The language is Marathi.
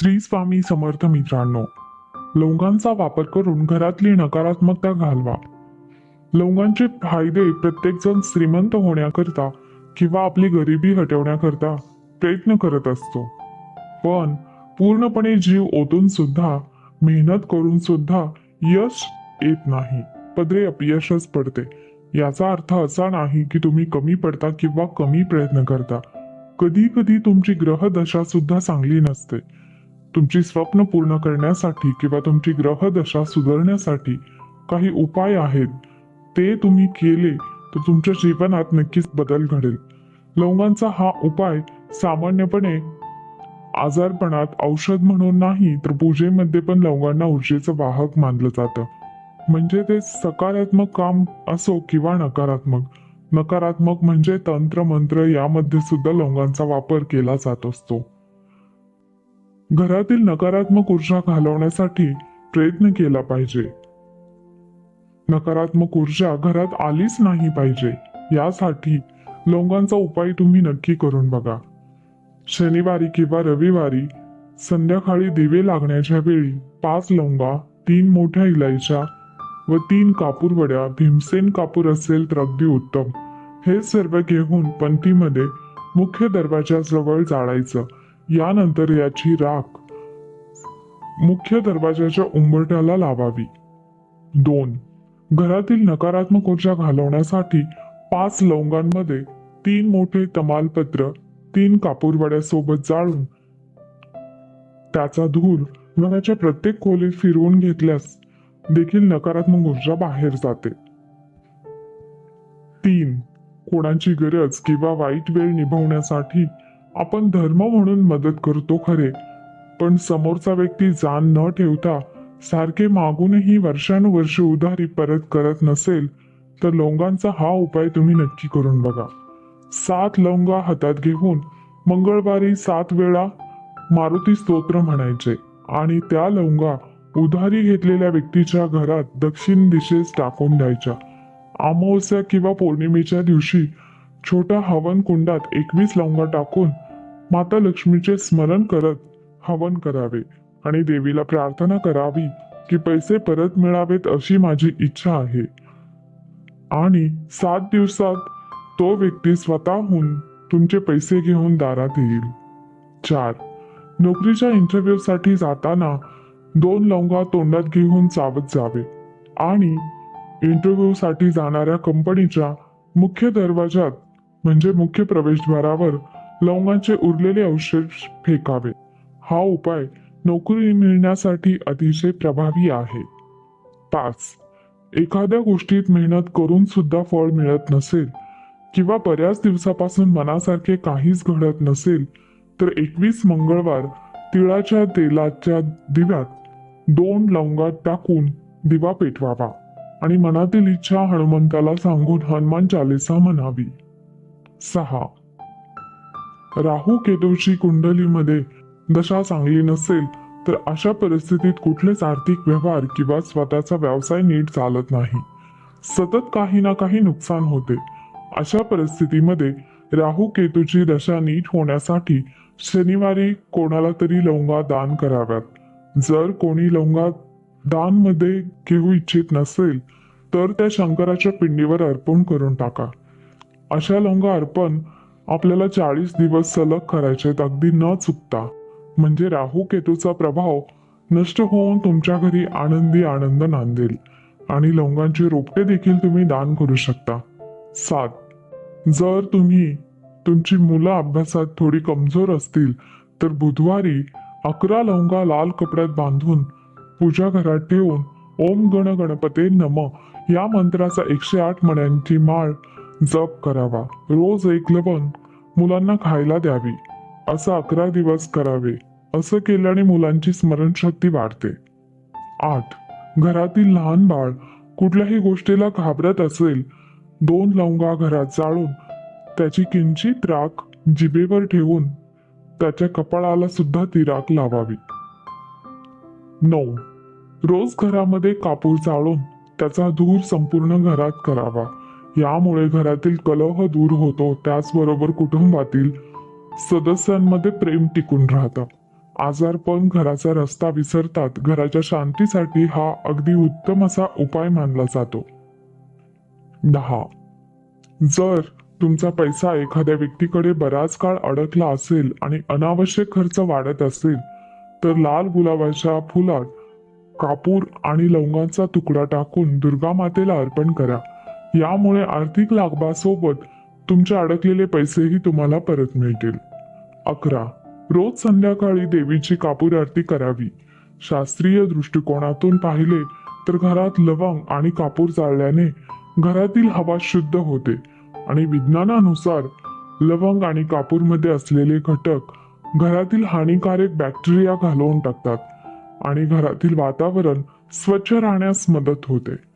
श्री स्वामी समर्थ मित्रांनो लवंगांचा वापर करून घरातली नकारात्मकता घालवा. लवंगांचे फायदे प्रत्येकजण श्रीमंत होण्याकरता किंवा आपली गरिबी हटवण्याकरता प्रयत्न करत असतो. पण पूर्णपणे जीव ओतून सुद्धा मेहनत करून सुद्धा यश येत नाही. पदरे अपयशच पडते. याचा अर्थ असा नाही की तुम्ही कमी पडता किंवा कमी प्रयत्न करता. कधी कधी तुमची ग्रहदशा सुद्धा चांगली नसते. तुमची स्वप्न पूर्ण करण्यासाठी किंवा तुमची ग्रह दशा सुधारण्यासाठी काही उपाय आहेत. ते तुम्ही केले तर तुमच्या जीवनात नक्कीच बदल घडेल. लवंगांचा हा उपाय सामान्यपणे आजारपणात औषध म्हणून नाही तर पूजेमध्ये पण लवंगांना ऊर्जेचं वाहक मानलं जातं. म्हणजे ते सकारात्मक काम असो किंवा नकारात्मक. नकारात्मक म्हणजे तंत्र मंत्र यामध्ये सुद्धा लवंगांचा वापर केला जात असतो. घरातील नकारात्मक ऊर्जा घालवण्यासाठी प्रयत्न केला पाहिजे. नकारात्मक ऊर्जा घरात आलीच नाही पाहिजे यासाठी लोंगांचा उपाय तुम्ही नक्की करून बघा. शनिवारी किंवा रविवारी संध्याकाळी दिवे लागण्याच्या वेळी पाच लवंगा तीन मोठ्या इलायच्या व तीन कापूर वड्या भीमसेन कापूर असेल तर अगदी उत्तम. हे सर्व घेऊन पंथीमध्ये मुख्य दरवाजाजवळ जाळायचं. यानंतर याची राख मुख्य दरवाजाच्या उंबरठ्याला लावावी. दोन घरातील नकारात्मक ऊर्जा घालवण्यासाठी पाच लवंगांमध्ये तीन मोठे तमालपत्र तीन कापूरवड्यासोबत जाळून त्याचा धूर घराच्या प्रत्येक खोलीत फिरवून घेतल्यास देखील नकारात्मक ऊर्जा बाहेर जाते. तीन कोणाची गरज किंवा वाईट वेळ निभवण्यासाठी आपण धर्म म्हणून मदत करतो खरे. पण समोरचा व्यक्ती जाण न ठेवता सारखे मागूनही वर्षानुवर्ष उधारी परत करत नसेल तर लवंगांचा हा उपाय तुम्ही नक्की करून बघा. सात लवंगा हातात घेऊन मंगळवारी सात वेळा मारुती स्तोत्र म्हणायचे आणि त्या लवंगा उधारी घेतलेल्या व्यक्तीच्या घरात दक्षिण दिशेस टाकून द्यायच्या. अमावस्या किंवा पौर्णिमेच्या दिवशी छोट्या हवन कुंडात एकवीस लवंगा टाकून माता लक्ष्मीचे स्मरण करत हवन करावे आणि देवीला प्रार्थना करावी की पैसे परत मिळावेत अशी माझी इच्छा आहे. आणि सात दिवसात तो व्यक्ती स्वतःहून तुमचे पैसे घेऊन दारात येईल. चार. नोकरीच्या इंटरव्ह्यू साठी जाताना दोन लवंगा तोंडात घेऊन चावत जावे. आणि इंटरव्ह्यू साठी जाणाऱ्या कंपनीच्या मुख्य दरवाजात म्हणजे मुख्य प्रवेशद्वारावर लवंगांचे उरलेले अवशेष फेकावे. हा उपाय नोकरी मिळण्यासाठी अतिशय प्रभावी आहे. पाच. एखाद्या गोष्टीत मेहनत करून सुद्धा फळ मिळत नसेल किंवा बऱ्याच दिवसापासून मनासारखे काहीच घडत नसेल तर एकवीस मंगळवार तिळाच्या तेलाच्या दिव्यात दोन लवंगात टाकून दिवा पेटवावा आणि मनातील इच्छा हनुमंताला सांगून हनुमान चालिसा म्हणावी. सहा. राहू केतूची कुंडलीमध्ये दशा चांगली नसेल तर अशा परिस्थितीत कुठलेच आर्थिक व्यवहार किंवा स्वतःचा व्यवसाय नीट चालत नाही. सतत काही ना काही नुकसान होते. अशा परिस्थितीमध्ये राहू केतूची दशा नीट होण्यासाठी शनिवारी कोणाला तरी लवंगा दान कराव्यात. जर कोणी लवंगा दानमध्ये घेऊ इच्छित नसेल तर त्या शंकराच्या पिंडीवर अर्पण करून टाका. अशा लवंगा अर्पण आपल्याला चाळीस दिवस सलग करायचे अगदी न चुकता. म्हणजे राहू केतूचा प्रभाव नष्ट होऊन तुमच्या घरी आनंदी आनंद नांदेल. आणि लवंगांचे रोपटे देखील तुम्ही दान करू शकता. सात. जर तुम्ही तुमची मुलं अभ्यासात थोडी कमजोर असतील तर बुधवारी अकरा लवंगा लाल कपड्यात बांधून पूजा घरात ठेवून ओम गण गणपते नम या मंत्राचा एकशे आठ मण्यांची माळ जप करावा रोज एक लवण मुलांना खायला द्यावी असं अकरा दिवस करावे असं केल्याने मुलांची स्मरणशक्ती वाढते. आठ घरातील लहान बाळ कुठल्याही गोष्टीला घाबरत असेल दोन लवंगा घरात जाळून त्याची किंचित राख जिभेवर ठेवून त्याच्या कपाळाला सुद्धा ती राख लावावी. नऊ रोज घरामध्ये कापूर जाळून त्याचा धूर संपूर्ण घरात करावा. यामुळे घरातील कलह दूर होतो त्याचबरोबर कुटुंबातील सदस्यांमध्ये प्रेम टिकून राहतं. आजारपण घराचा रस्ता विसरतात. घराच्या शांतीसाठी हा अगदी उत्तम असा उपाय मानला जातो. दहा. जर तुमचा पैसा एखाद्या व्यक्तीकडे बराच काळ अडकला असेल आणि अनावश्यक खर्च वाढत असेल तर लाल गुलाबाच्या फुलात कापूर आणि लवंगाचा तुकडा टाकून दुर्गा मातेला अर्पण करा. यामुळे आर्थिक लाभासोबत तुमचे अडकलेले पैसेही तुम्हाला परत मिळतील. अकरा. रोज संध्याकाळी देवीची कापूर आरती करावी. शास्त्रीय दृष्टिकोनातून पाहिले तर घरात लवंग आणि कापूर जाळल्याने घरातील हवा शुद्ध होते आणि विज्ञानानुसार लवंग आणि कापूरमध्ये असलेले घटक घरातील हानिकारक बॅक्टेरिया घालवून टाकतात आणि घरातील वातावरण स्वच्छ राहण्यास मदत होते.